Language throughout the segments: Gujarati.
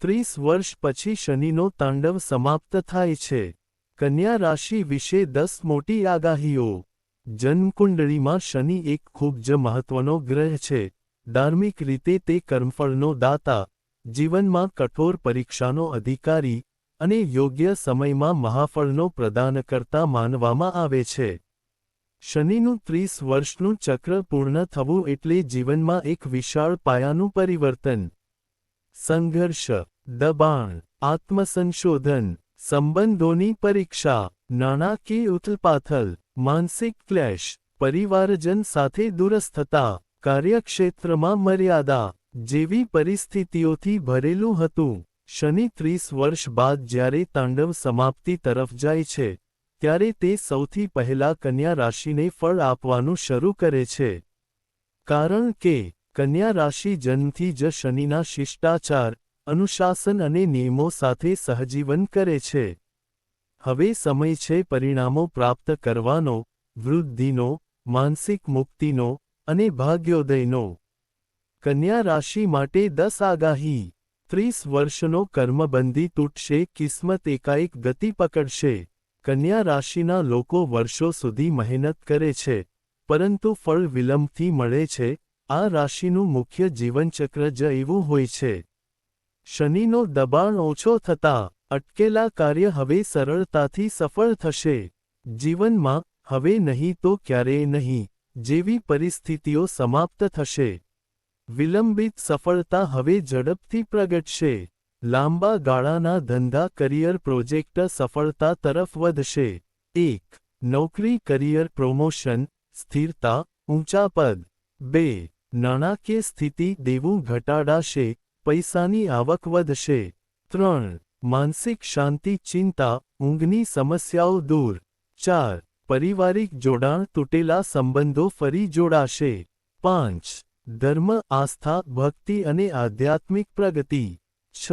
ત્રીસ વર્ષ પછી શનિનો તાંડવ સમાપ્ત થાય છે. કન્યા રાશિ વિશે દસ મોટી આગાહીઓ. જન્મકુંડળીમાં શનિ એક ખૂબ જ મહત્વનો ગ્રહ છે. ધાર્મિક રીતે તે કર્મફળનો દાતા, જીવનમાં કઠોર પરીક્ષાનો અધિકારી અને યોગ્ય સમયમાં મહાફળનો પ્રદાન કરતા માનવામાં આવે છે. શનિનું ત્રીસ વર્ષનું ચક્ર પૂર્ણ થવું એટલે જીવનમાં એક વિશાળ પાયાનું પરિવર્તન. સંઘર્ષ, દબાણ, આત્મસંશોધન, સંબંધોની પરીક્ષા, નાણાકીય ઉથલપાથલ, માનસિક ક્લેશ, પરિવારજન સાથે દુરસ્થતા, કાર્યક્ષેત્રમાં મર્યાદા જેવી પરિસ્થિતિઓથી ભરેલું હતું. શનિ ત્રીસ વર્ષ બાદ જ્યારે તાંડવ સમાપ્તિ તરફ જાય છે, ત્યારે તે સૌથી પહેલા કન્યા રાશિને ફળ આપવાનું શરૂ કરે છે. કારણ કે કન્યા રાશિ જન્મથી જ શનિના શિષ્ટાચાર, અનુશાસન અને નિયમો સાથે સહજીવન કરે છે. હવે સમય છે પરિણામો પ્રાપ્ત કરવાનો, વૃદ્ધિનો, માનસિક મુક્તિનો અને ભાગ્યોદયનો. કન્યા રાશિ માટે દસ આગાહી. ત્રીસ વર્ષનો કર્મબંધી તૂટશે, કિસ્મત એકાએક ગતિ પકડશે. કન્યા રાશિના લોકો વર્ષો સુધી મહેનત કરે છે, પરંતુ ફળ વિલંબથી મળે છે આ રાશિનું મુખ્ય જીવનચક્ર જ એવું હોય છે. શનિનો દબાણ ઓછો થતાં, અટકેલા કાર્ય હવે સરળતાથી સફળ થશે. જીવનમાં, હવે નહીં તો ક્યારેય નહીં, જેવી પરિસ્થિતિઓ સમાપ્ત થશે. વિલંબિત સફળતા હવે ઝડપથી પ્રગટશે. લાંબા ગાળાના ધંધા કરિયર પ્રોજેક્ટ સફળતા તરફ વધશે. એક, નોકરી, કરિયર પ્રમોશન, સ્થિરતા, ઊંચા પદ. બે નાણાકીય સ્થિતિ દેવું ઘટાડાશે, પૈસાની આવક વધશે. ત્રણ, માનસિક શાંતિ, ચિંતા, ઊંઘની સમસ્યાઓ દૂર. ચાર, પારિવારિક જોડાણ તૂટેલા સંબંધો ફરી જોડાશે. પાંચ, ધર્મ, આસ્થા, ભક્તિ અને આધ્યાત્મિક પ્રગતિ. છ,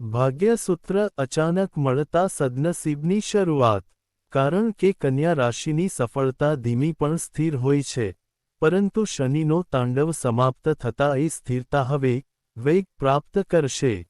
ભાગ્યસૂત્ર અચાનક મળતા સદનસીબની શરૂઆત. કારણ કે કન્યા રાશિની સફળતા ધીમી પણ સ્થિર હોય છે. પરંતુ શનિનો તાંડવ સમાપ્ત થતાં એ સ્થિરતા હવે વેગ પ્રાપ્ત કરશે.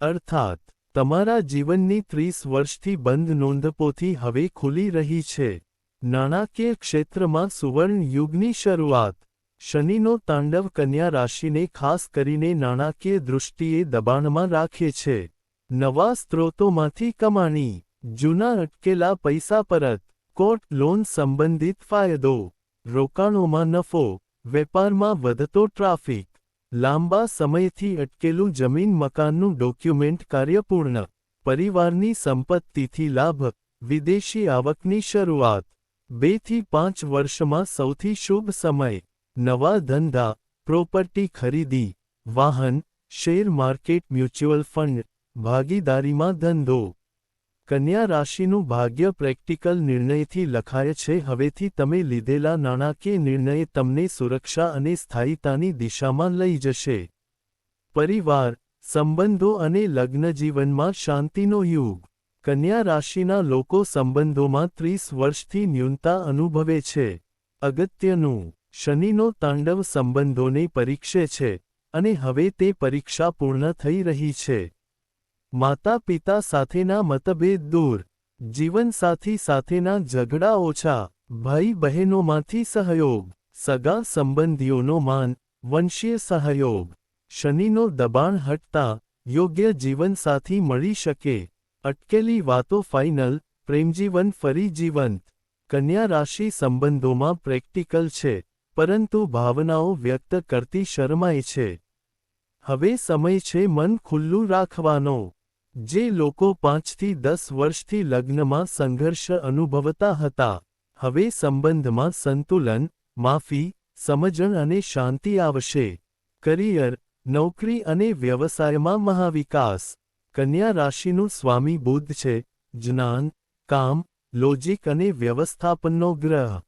અર્થાત, તમારા જીવનની ત્રીસ વર્ષથી બંધ નોંધપોથી હવે ખુલી રહી છે. નાણાકીય ક્ષેત્રમાં સુવર્ણ યુગની શરૂઆત. શનિનો તાંડવ કન્યા રાશિને ખાસ કરીને નાણાકીય દૃષ્ટિએ દબાણમાં રાખે છે. નવા સ્ત્રોતોમાંથી કમાણી, જૂના અટકેલા પૈસા પરત, કોર્ટ લોન સંબંધિત ફાયદો. રોકાણોમાં નફો, વેપારમાં વધતો ટ્રાફિક, લાંબા સમયથી અટકેલું જમીન મકાનનું ડોક્યુમેન્ટ કાર્ય પૂર્ણ પરિવારની સંપત્તિથી લાભ, વિદેશી આવકની શરૂઆત બેથી પાંચ વર્ષમાં સૌથી શુભ સમય, નવા ધંધા, પ્રોપર્ટી ખરીદી, વાહન, શેર માર્કેટ, મ્યુચ્યુઅલ ફંડ, ભાગીદારીમાં ધંધો. કન્યા રાશિનું ભાગ્ય પ્રેક્ટિકલ નિર્ણયથી લખાય છે, હવેથી તમે લીધેલા નાણાકીય નિર્ણય તમને સુરક્ષા અને સ્થાયીતાની દિશામાં લઈ જશે. પરિવાર, સંબંધો અને લગ્નજીવનમાં શાંતિનો યુગ. કન્યા રાશિના લોકો સંબંધોમાં ત્રીસ વર્ષથી ન્યૂનતા અનુભવે છે. અગત્યનું, શનિનો તાંડવ સંબંધોને પરીક્ષે છે અને હવે તે પરીક્ષા પૂર્ણ થઈ રહી છે. માતા પિતા સાથેના મતભેદ દૂર, જીવનસાથી સાથેના ઝઘડા ઓછા ભાઈ બહેનોમાંથી સહયોગ, સગા સંબંધીઓનો માન, વંશીય સહયોગ, શનિનો દબાણ હટતા યોગ્ય જીવનસાથી મળી શકે, અટકેલી વાતો ફાઇનલ પ્રેમજીવન ફરી જીવંત, કન્યા રાશિ સંબંધોમાં પ્રેક્ટિકલ છે, પરંતુ ભાવનાઓ વ્યક્ત કરતી શરમાય છે. હવે સમય છે મન ખુલ્લું રાખવાનો. જે લોકો પાંચથી દસ વર્ષથી લગ્નમાં સંઘર્ષ અનુભવતા હતા. હવે સંબંધમાં સંતુલન, માફી, સમજણ અને શાંતિ આવશે. કરિયર, નોકરી અને વ્યવસાયમાં મહાવિકાસ. કન્યા રાશિનું સ્વામી બુદ્ધ છે. જ્ઞાન, કામ, લોજિક અને વ્યવસ્થાપનનો ગ્રહ.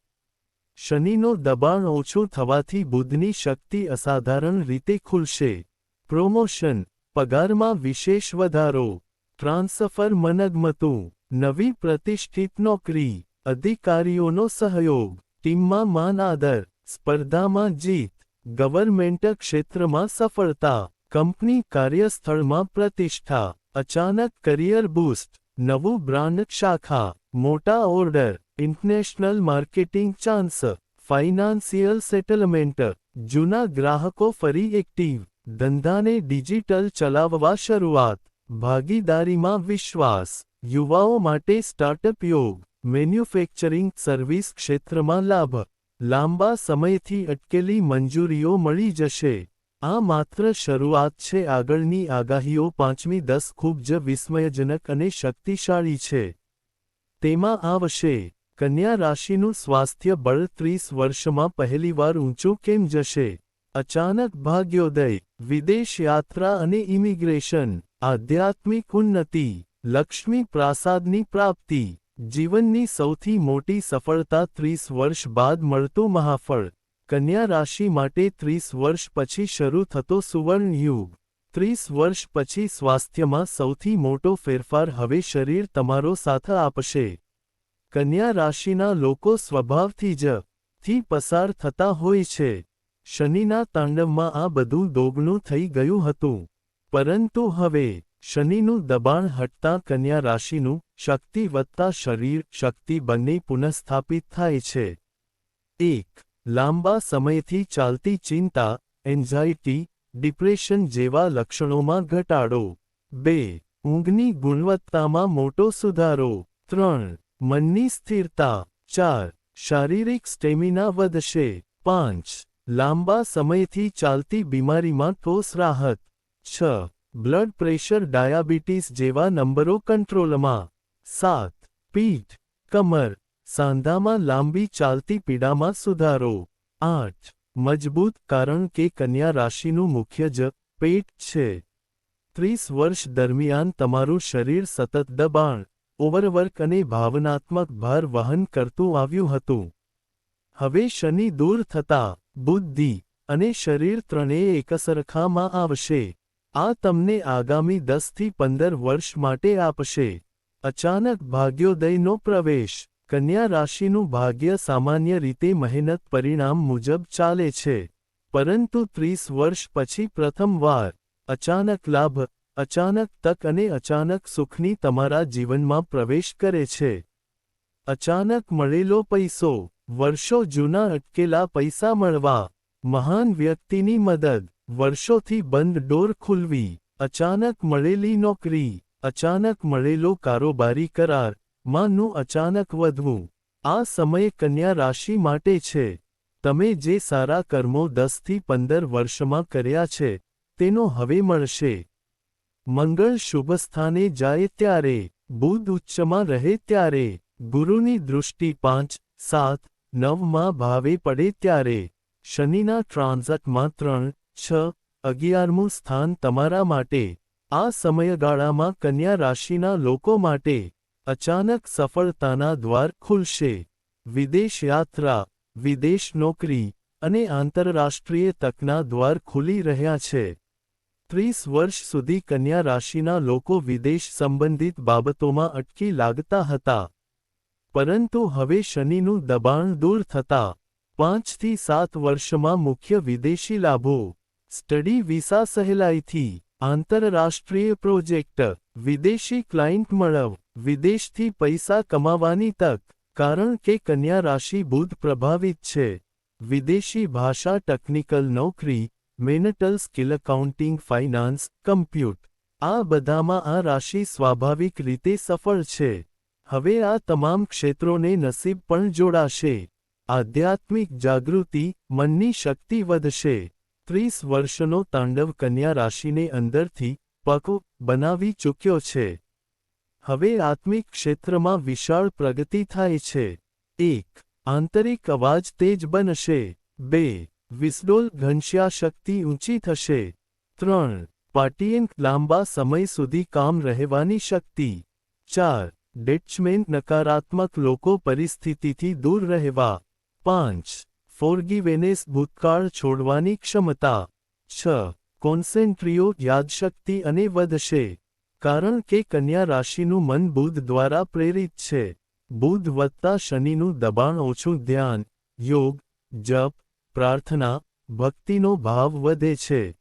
શનિનો દબાણ ઓછું થવાથી બુદ્ધની શક્તિ અસાધારણ રીતે ખુલશે. પ્રોમોશન પગારમાં વિશેષ વધારો. ટ્રાન્સફર મનગમતું. નવી પ્રતિષ્ઠિત નોકરી. અધિકારીઓનો સહયોગ. ટીમમાં માન આદર. સ્પર્ધામાં જીત. ગવર્મેન્ટ ક્ષેત્રમાં સફળતા. કંપની કાર્યસ્થળમાં પ્રતિષ્ઠા. અચાનક કરિયર બૂસ્ટ નવું બ્રાન્ડ શાખા. મોટા order international marketing chance financial settlement જૂના ગ્રાહકો ફરી એક્ટિવ ધંધાને ડિજિટલ ચલાવવા શરૂઆત. ભાગીદારીમાં વિશ્વાસ. યુવાઓ માટે સ્ટાર્ટઅપ યોગ. મેન્યુફેક્ચરિંગ સર્વિસ ક્ષેત્રમાં લાભ. લાંબા સમયથી અટકેલી મંજૂરીઓ મળી જશે. આ માત્ર શરૂઆત છે, આગળની આગાહીઓ પાંચમી દસ ખૂબ જ વિસ્મયજનક અને શક્તિશાળી છે. તેમાં આવશે. કન્યા રાશિનું સ્વાસ્થ્ય બળ ત્રીસ વર્ષમાં પહેલીવાર ઊંચું કેમ જશે? અચાનક ભાગ્યોદય, વિદેશ યાત્રા અને ઇમિગ્રેશન, આધ્યાત્મિક ઉન્નતિ, લક્ષ્મી પ્રાસાદની પ્રાપ્તિ, જીવનની સૌથી મોટી સફળતા ત્રીસ વર્ષ બાદ મળતું મહાફળ, કન્યા રાશિ માટે ત્રીસ વર્ષ પછી શરૂ થતો સુવર્ણ યુગ, ત્રીસ વર્ષ પછી સ્વાસ્થ્યમાં સૌથી મોટો ફેરફાર હવે શરીર તમારો સાથ આપશે. કન્યા રાશિના લોકો સ્વભાવથી જ, થી પસાર થતા હોય છે. શનિના તાંડવમાં આ બધું દોગણું થઈ ગયું હતું. પરંતુ હવે, શનિનું દબાણ હટતા કન્યા રાશિનું શક્તિ વધતા શરીર શક્તિ બંને પુનઃસ્થાપિત થાય છે. એક, લાંબા સમયથી ચાલતી ચિંતા એન્ઝાઇટી ડિપ્રેશન જેવા લક્ષણોમાં ઘટાડો. બે, ઊંઘની ગુણવત્તામાં મોટો સુધારો. ત્રણ, મનની સ્થિરતા. ચાર, શારીરિક સ્ટેમિના વધશે. પાંચ લાંબા સમયથી ચાલતી બીમારીમાં ઠોસ રાહત. છ. બ્લડ પ્રેશર ડાયાબિટીસ જેવા નંબરો કંટ્રોલમાં. સાત. પીઠ, કમર, સાંધામાં લાંબી ચાલતી પીડામાં સુધારો. આઠ. મજબૂત કારણ કે કન્યા રાશિનું મુખ્ય જ પેટ છે. ત્રીસ વર્ષ દરમિયાન તમારું શરીર સતત દબાણ ઓવરવર્ક અને ભાવનાત્મક ભાર વહન કરતું આવ્યું હતું. હવે શનિ દૂર થતા બુદ્ધિ અને શરીર ત્રણેય એકસરખામાં આવશે. આ તમને આગામી દસથી પંદર વર્ષ માટે આપશે. અચાનક ભાગ્યોદયનો પ્રવેશ. કન્યા રાશિનું ભાગ્ય સામાન્ય રીતે મહેનત પરિણામ મુજબ ચાલે છે. પરંતુ ત્રીસ વર્ષ પછી પ્રથમવાર અચાનક લાભ, અચાનક તક અને અચાનક સુખની તમારા જીવનમાં પ્રવેશ કરે છે. અચાનક મળેલો પૈસો, વર્ષો જૂના અટકેલા પૈસા મળવા. મહાન વ્યક્તિની મદદ, વર્ષોથી બંધ ડોર ખુલવી. અચાનક મળેલી નોકરી, અચાનક મળેલો કારોબારી કરાર, માનું અચાનક વધવું. આ સમય કન્યા રાશિ માટે છે. તમે જે સારા કર્મો દસથી પંદર વર્ષમાં કર્યા છે, તેનો હવે મળશે. મંગળ શુભ સ્થાને જાય ત્યારે, બુધ ઉચ્ચમાં રહે ત્યારે ગુરુની દૃષ્ટિ પાંચ, સાત, નવમાં ભાવે પડે ત્યારે. શનિના ટ્રાન્ઝટમાં ત્રણ, છ, અગિયારમું સ્થાન તમારા માટે. આ સમયગાળામાં કન્યા રાશિના લોકો માટે અચાનક સફળતાના દ્વાર ખુલશે. વિદેશ યાત્રા, વિદેશ નોકરી અને આંતરરાષ્ટ્રીય તકના દ્વાર ખુલી રહ્યા છે. ત્રીસ વર્ષ સુધી કન્યા રાશિના લોકો વિદેશ સંબંધિત બાબતોમાં અટકી લાગતા હતા. પરંતુ હવે શનિનું દબાણ દૂર થતાં પાંચથી સાત વર્ષમાં મુખ્ય વિદેશી લાભો. સ્ટડી વિસા સહેલાઈથી આંતરરાષ્ટ્રીય પ્રોજેક્ટ. વિદેશી ક્લાયન્ટ મળવ. વિદેશથી પૈસા કમાવાની તક. કારણ કે કન્યા રાશિ બુધ પ્રભાવિત છે. વિદેશી ભાષા ટેકનિકલ નોકરી. Mental skill accounting finance, compute. આ બધામાં આ રાશિ સ્વાભાવિક રીતે સફળ છે. હવે આ તમામ ક્ષેત્રોને નસીબ પણ જોડાશે. આધ્યાત્મિક જાગૃતિ, મનની શક્તિ વધશે. ત્રીસ વર્ષનો તાંડવ કન્યા રાશિને અંદરથી પકો બનાવી ચૂક્યો છે. હવે આત્મિક ક્ષેત્રમાં વિશાળ પ્રગતિ થાય છે. એક, આંતરિક અવાજ તેજ બનશે. બે, વિસ્ડોલ ઘનશ્યા શક્તિ ઊંચી થશે. ત્રણ પાટિયન લાંબા સમય સુધી કામ રહેવાની શક્તિ. ચાર ડેટચમેન્ટ નકારાત્મક લોકો પરિસ્થિતિથી દૂર રહેવા. પાંચ. ફોરગીવેનેસ ભૂતકાળ છોડવાની ક્ષમતા. છ. કોન્સેન્ટ્રીઓ યાદશક્તિ અને વધશે. કારણ કે કન્યા રાશિનું મન બુધ દ્વારા પ્રેરિત છે. બુધ વધતા શનિનું દબાણ ઓછું ધ્યાન, યોગ, જપ, પ્રાર્થના, ભક્તિનો ભાવ વધે છે.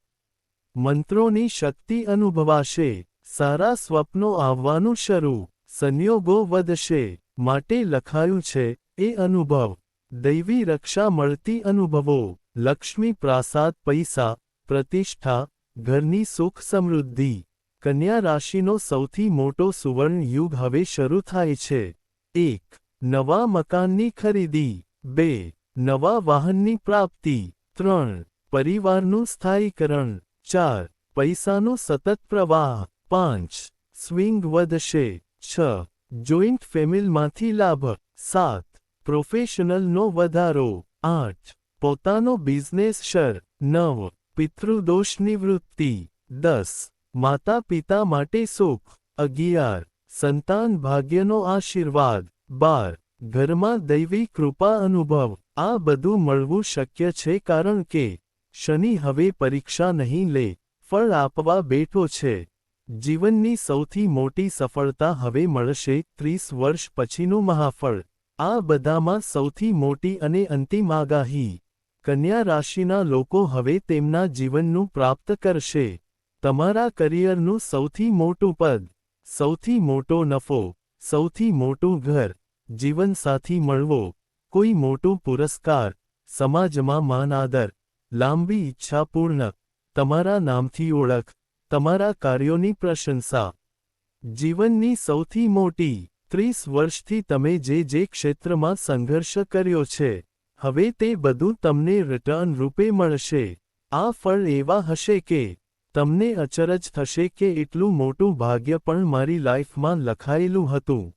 મંત્રોની શક્તિ અનુભવાશે. સારા સ્વપ્નો આવવાનું શરૂ. સંયોગો વધશે. માટે લખાયું છે, એ અનુભવ. દૈવી રક્ષા મળતી અનુભવો. લક્ષ્મી પ્રાસાદ પૈસા. પ્રતિષ્ઠા. ઘરની સુખ સમૃદ્ધિ. કન્યા રાશિનો સૌથી મોટો સુવર્ણ યુગ હવે શરૂ થાય છે. એક, નવા મકાનની ખરીદી. બે, નવા વાહનની પ્રાપ્તિ. ત્રણ, પરિવારનું સ્થાયીકરણ. ચાર, પૈસાનો સતત પ્રવાહ. પાંચ, સ્વિંગ વધશે. છ. જોઈન્ટ ફેમિલમાંથી લાભ સાત. પ્રોફેશનલનો વધારો. આઠ. પોતાનો બિઝનેસ શર. નવ. પિતૃદોષ નિવૃત્તિ. દસ. માતા પિતા માટે સુખ. અગિયાર. સંતાન ભાગ્યનો આશીર્વાદ. બાર. ઘરમાં દૈવી કૃપા અનુભવ. આ બધું મળવું શક્ય છે કારણ કે શનિ હવે પરીક્ષા નહીં લે. ફળ આપવા બેઠો છે. જીવનની સૌથી મોટી સફળતા હવે મળશે ત્રીસ વર્ષ પછીનું મહાફળ. આ બધામાં સૌથી મોટી અને અંતિમ આગાહી. કન્યા રાશિના લોકો હવે તેમના જીવનનું પ્રાપ્ત કરશે. તમારા કરિયરનું સૌથી મોટું પદ, સૌથી મોટો નફો, સૌથી મોટું ઘર, જીવનસાથી મળવો, કોઈ મોટું પુરસ્કાર, સમાજમાં માન આદર, લાંબી ઈચ્છા પૂર્ણ, તમારા નામથી ઓળખ તમારા કાર્યોની પ્રશંસા. જીવનની સૌથી મોટી, ત્રીસ વર્ષથી તમે જે જે ક્ષેત્રમાં સંઘર્ષ કર્યો છે, હવે તે બધું તમને રિટર્ન રૂપે મળશે. આ ફળ એવા હશે કે, તમને અચરજ થશે કે એટલું મોટું ભાગ્ય પણ મારી લાઈફમાં લખાયેલું હતું.